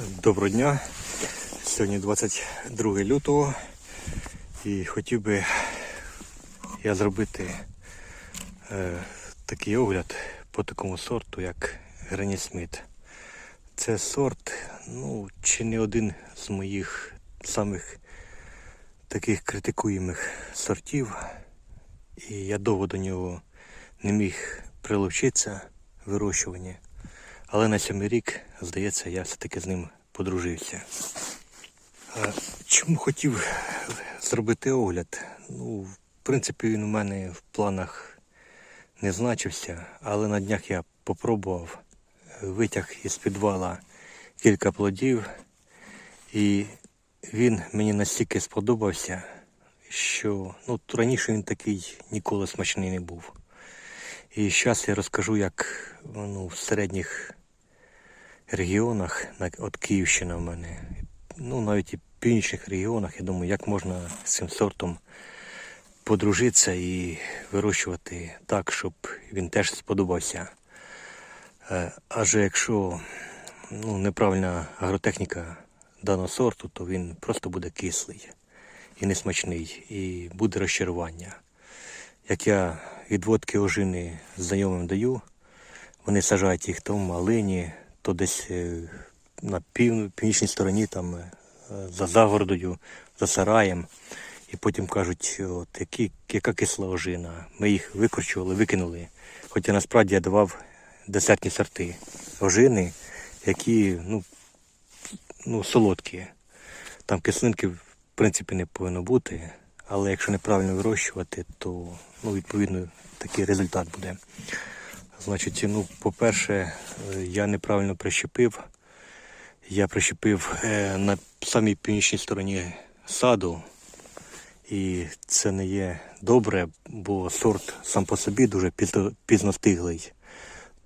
Доброго дня. Сьогодні 22 лютого і хотів би я зробити е, такий огляд по такому сорту, як Грені Сміт. Це сорт, ну, чи не один з моїх самих таких критикуємих сортів. І я довго до нього не міг прилучитися в вирощуванні. Але на сьомий рік, здається, я все-таки з ним подружився. Чому хотів зробити огляд? Ну, в принципі, він у мене в планах не значився, але на днях я попробував, витяг із підвала кілька плодів, і він мені настільки сподобався, що ну, раніше він такий ніколи смачний не був. І зараз я розкажу, як ну, в середніх регіонах, от Київщина в мене, ну навіть і в північних регіонах, я думаю, як можна з цим сортом подружитися і вирощувати так, щоб він теж сподобався. Адже якщо ну, неправильна агротехніка даного сорту, то він просто буде кислий і несмачний, і буде розчарування. Як я відводки ожини знайомим даю, вони сажають їх то в малині, то десь е, на пів, північній стороні, там е, за загородою, за сараєм. І потім кажуть, от які, яка кисла ожина. Ми їх викорчували, викинули. Хоча насправді я давав десертні сорти ожини, які ну, ну, солодкі. Там кислинки в принципі не повинно бути, але якщо неправильно вирощувати, то ну, відповідно такий результат буде. Значить, ну, по-перше, е, я неправильно прищепив. Я прищепив е, на самій північній стороні саду. І це не є добре, бо сорт сам по собі дуже пізно, пізностиглий.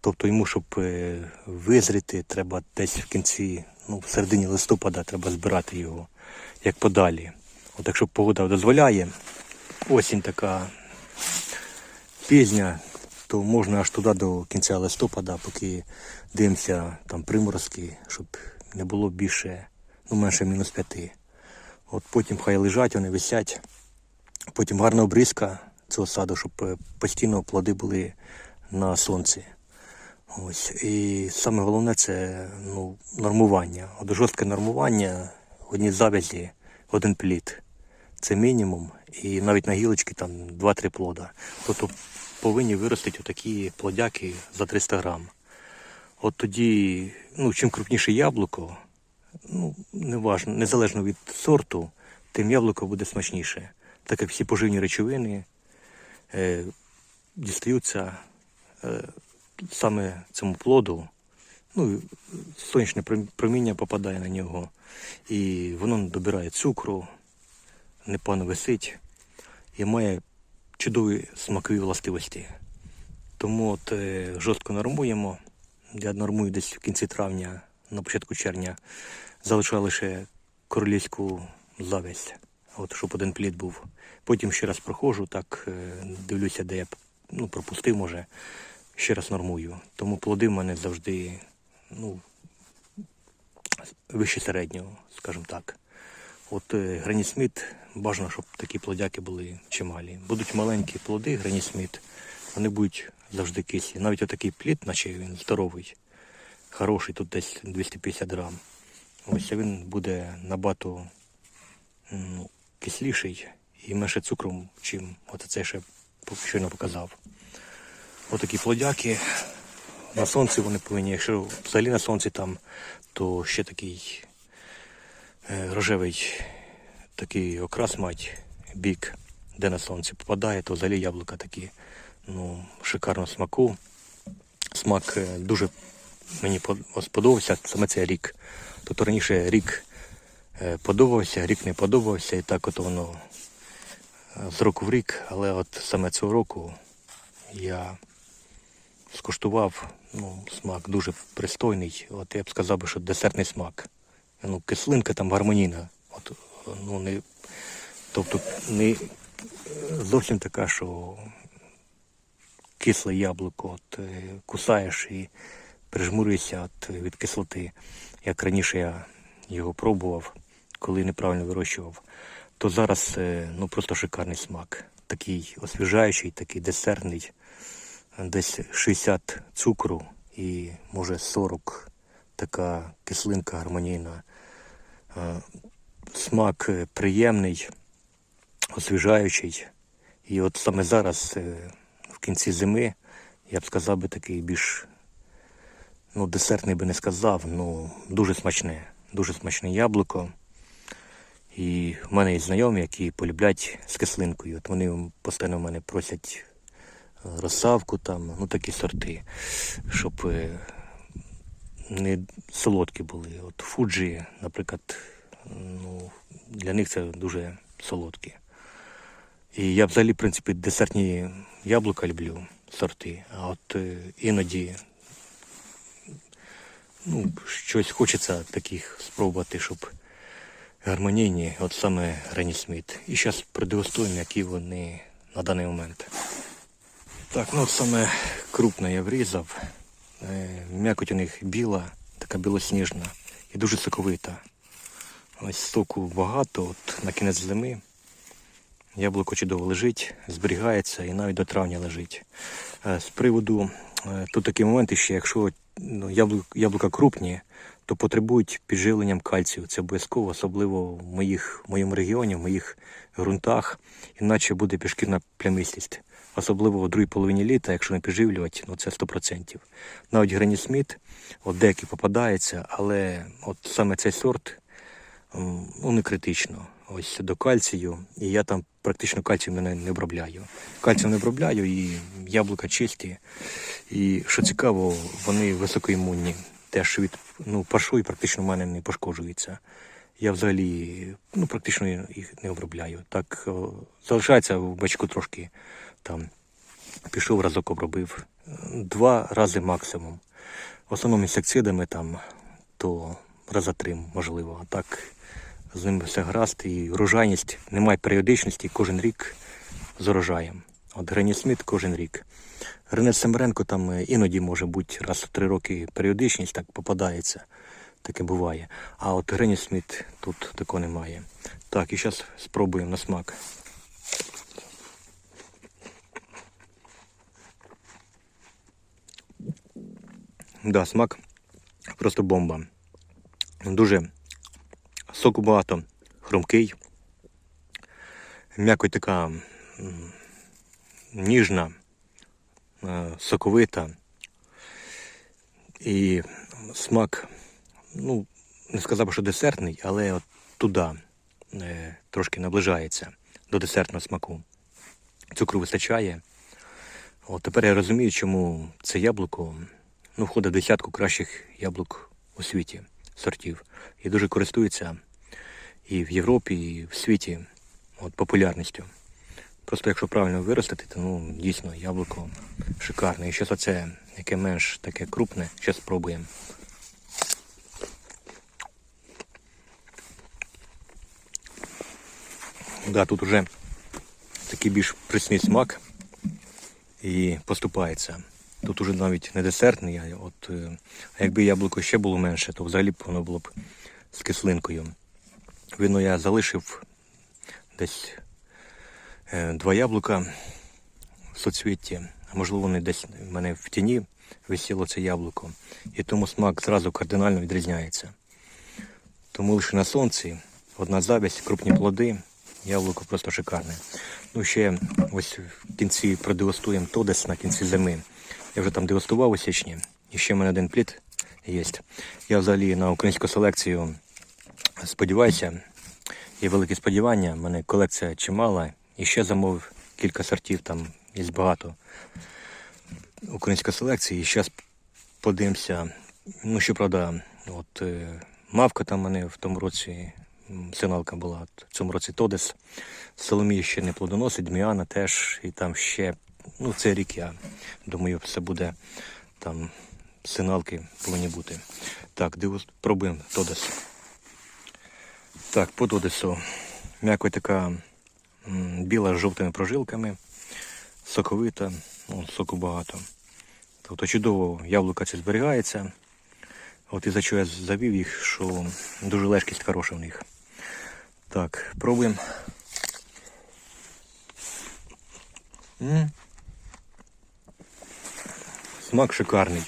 Тобто йому, щоб е, визріти, треба десь в кінці, ну, в середині листопада треба збирати його, як подалі. От якщо погода дозволяє, осінь така пізня, то можна аж туди до кінця листопада, поки дивимося там приморозки, щоб не було більше, ну менше мінус п'яти. От потім хай лежать, вони висять. Потім гарна обрізка цього саду, щоб е, постійно плоди були на сонці. Ось. І саме головне це ну, нормування. От жорстке нормування, одні завязі, один плід. Це мінімум. І навіть на гілочки там 2-3 плода. Тобто повинні виростити отакі плодяки за 300 грам. От тоді, ну, чим крупніше яблуко, ну, не важно, незалежно від сорту, тим яблуко буде смачніше. Так як всі поживні речовини е, дістаються е, саме цьому плоду. Ну, сонячне проміння попадає на нього, і воно добирає цукру, непогано висить і має чудові смакові властивості. Тому от е, жорстко нормуємо. Я нормую десь в кінці травня, на початку червня, залишаю лише королівську завість, от, щоб один плід був. Потім ще раз проходжу, так е, дивлюся, де я ну, пропустив, може, ще раз нормую. Тому плоди в мене завжди ну, вище середнього, скажімо так. От е, бажано, щоб такі плодяки були чималі. Будуть маленькі плоди Грані Сміт, вони будуть завжди кислі. Навіть отакий плід, наче він здоровий, хороший, тут десь 250 грам. Ось він буде набагато ну, кисліший і менше цукру, чим от це ще щойно показав. Отакі плодяки. На сонці вони повинні, якщо взагалі на сонці там, то ще такий рожевий такий окрас мать, бік, де на сонце попадає, то взагалі яблука такі ну, шикарного смаку. Смак е, дуже мені сподобався саме цей рік. Тобто раніше рік е, подобався, рік не подобався, і так от воно е, з року в рік, але от саме цього року я скуштував ну, смак дуже пристойний. От я б сказав що десертний смак. Ну, кислинка там гармонійна. От, ну, не, тобто не зовсім така, що кисле яблуко, от, е, кусаєш і прижмурююся от, від кислоти. Як раніше я його пробував, коли неправильно вирощував, то зараз е, ну, просто шикарний смак. Такий освіжаючий, такий десертний, десь 60 цукру і може 40 така кислинка гармонійна. Е, Смак е, приємний, освіжаючий. І от саме зараз, е, в кінці зими, я б сказав би такий більш ну, десертний би не сказав, ну дуже смачне, дуже смачне яблуко. І в мене є знайомі, які полюблять з кислинкою. От вони постійно в мене просять розсавку, там, ну такі сорти, щоб не солодкі були. От фуджі, наприклад, ну, для них це дуже солодкі. І я взагалі, в принципі, десертні яблука люблю сорти, а от е, іноді ну, щось хочеться таких спробувати, щоб гармонійні, от саме Рені Сміт. І зараз продегустуємо, які вони на даний момент. Так, ну от саме крупне я врізав. Е, М'якоть у них біла, така білосніжна і дуже соковита. Ось соку багато, от на кінець зими. Яблуко чудово лежить, зберігається і навіть до травня лежить. Е, З приводу е, тут такий момент ще, якщо ну, яблук, яблука крупні, то потребують підживленням кальцію. Це обов'язково, особливо в моїх, в моєму регіоні, в моїх ґрунтах, іначе буде пішкірна плямистість. Особливо в другій половині літа, якщо не підживлювати, ну це 100%. Навіть Грені Сміт, от деякі попадаються, але от саме цей сорт ну, не критично. Ось до кальцію, і я там практично кальцію не, не обробляю. Кальцію не обробляю і яблука чисті. І що цікаво, вони високоімунні. Теж від ну, паршою практично в мене не пошкоджується. Я взагалі ну, практично їх не обробляю. Так о, залишається в бачку трошки там. Пішов разок обробив. Два рази максимум. В основному інсектицидами там то раза три, можливо. А так з ним все гаразд і врожайність, немає періодичності, кожен рік з урожаєм. От Грені Сміт кожен рік. Рене Семеренко там е, іноді може бути раз в три роки періодичність так попадається. Таке буває. А от Грені Сміт тут такого немає. Так, і зараз спробуємо на смак. Да, смак просто бомба. Дуже соку багато, хрумкий. М'якоть така ніжна, е, соковита. І смак, ну, не сказав, що десертний, але от туди е, трошки наближається до десертного смаку. Цукру вистачає. От тепер я розумію, чому це яблуко ну, входить в десятку кращих яблук у світі сортів. І дуже користується і в Європі, і в світі от, популярністю. Просто якщо правильно виростити, то ну, дійсно яблуко шикарне. І зараз оце, яке менш таке крупне, зараз спробуємо. Да, тут уже такий більш присний смак і поступається. Тут уже навіть не десертний, а от е, а якби яблуко ще було менше, то взагалі б воно було б з кислинкою. Видно, я залишив десь е, два яблука в соцвітті, можливо вони десь в мене в тіні висіло це яблуко. І тому смак зразу кардинально відрізняється. Тому лише на сонці одна завість, крупні плоди, яблуко просто шикарне. Ну ще ось в кінці продегустуємо Тодес на кінці зими. Я вже там дегустував у січні. І ще в мене один плід є. Я взагалі на українську селекцію сподіваюся, є великі сподівання. У мене колекція чимала. І ще замовив кілька сортів, там є багато української селекції. І зараз подивимося. Ну, щоправда, от е, мавка там мене в тому році, синалка була, в цьому році Тодес. Соломія ще не плодоносить, Дміана теж, і там ще, ну, цей рік я думаю, все буде там сигналки повинні бути. Так, дивус, пробуємо Тодес. Так, по Тодесу. М'якоть така біла з жовтими прожилками, соковита, ну, соку багато. Тобто чудово яблука це зберігається. От і за що я завів їх, що дуже лежкість хороша в них. Так, пробуємо. М. Смак шикарний.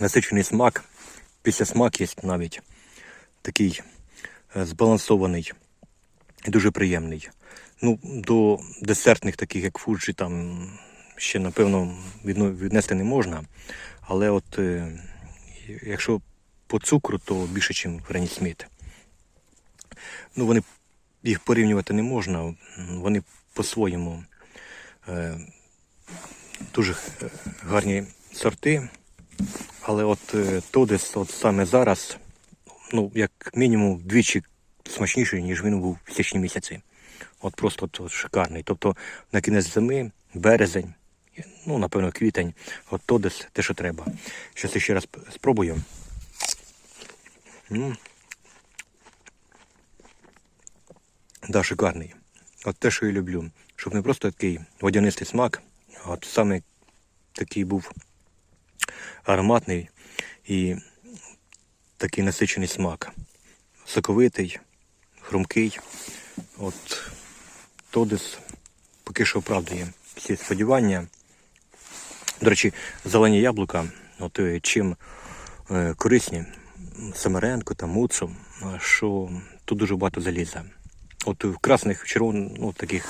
Насичений смак. Після смак є навіть такий е, збалансований і дуже приємний. Ну, до десертних, таких як фуджі, там ще, напевно, віднести не можна. Але от е, якщо по цукру, то більше, ніж Грані Сміт. Ну, вони їх порівнювати не можна. Вони по-своєму е, дуже е, гарні сорти. Але от е, Тодес от саме зараз, ну, як мінімум, вдвічі смачніший, ніж він був в січні місяці. От просто от, от шикарний. Тобто на кінець зими, березень, ну, напевно, квітень, от Тодес те, що треба. Щас ще раз спробую. М. Да, шикарний. От те, що я люблю. Щоб не просто такий водянистий смак, а от саме такий був ароматний і такий насичений смак. Соковитий, хрумкий. От Тодес поки що оправдує всі сподівання. До речі, зелені яблука, от е, чим е, корисні Самаренко та Муцу, що тут дуже багато заліза. От красних червоних, ну таких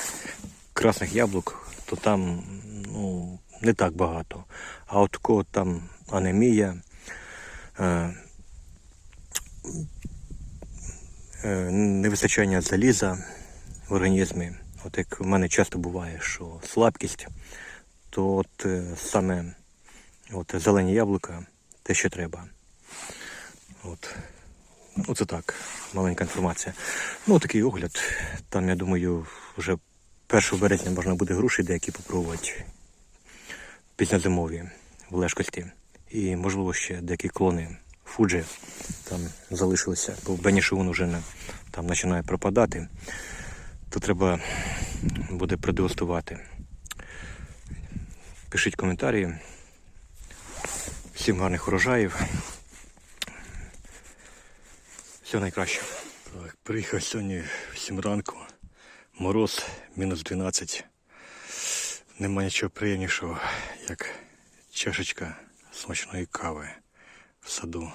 красних яблук, то там ну, не так багато. А от кого там анемія, е, е, невистачання заліза в організмі. От як в мене часто буває, що слабкість, то от е, саме от зелені яблука те, що треба. От. Оце так, маленька інформація. Ну, такий огляд. Там, я думаю, вже 1 березня можна буде груші деякі попробувати пізньозимові в лежкості. І, можливо, ще деякі клони Фуджі там залишилися, бо Бенішун вже не, там починає пропадати. То треба буде продегустувати. Пишіть коментарі. Всім гарних урожаїв. Все найкраще. Так, приїхав сьогодні в 7 ранку. Мороз мінус 12. Нема нічого приємнішого, як чашечка смачної кави в саду.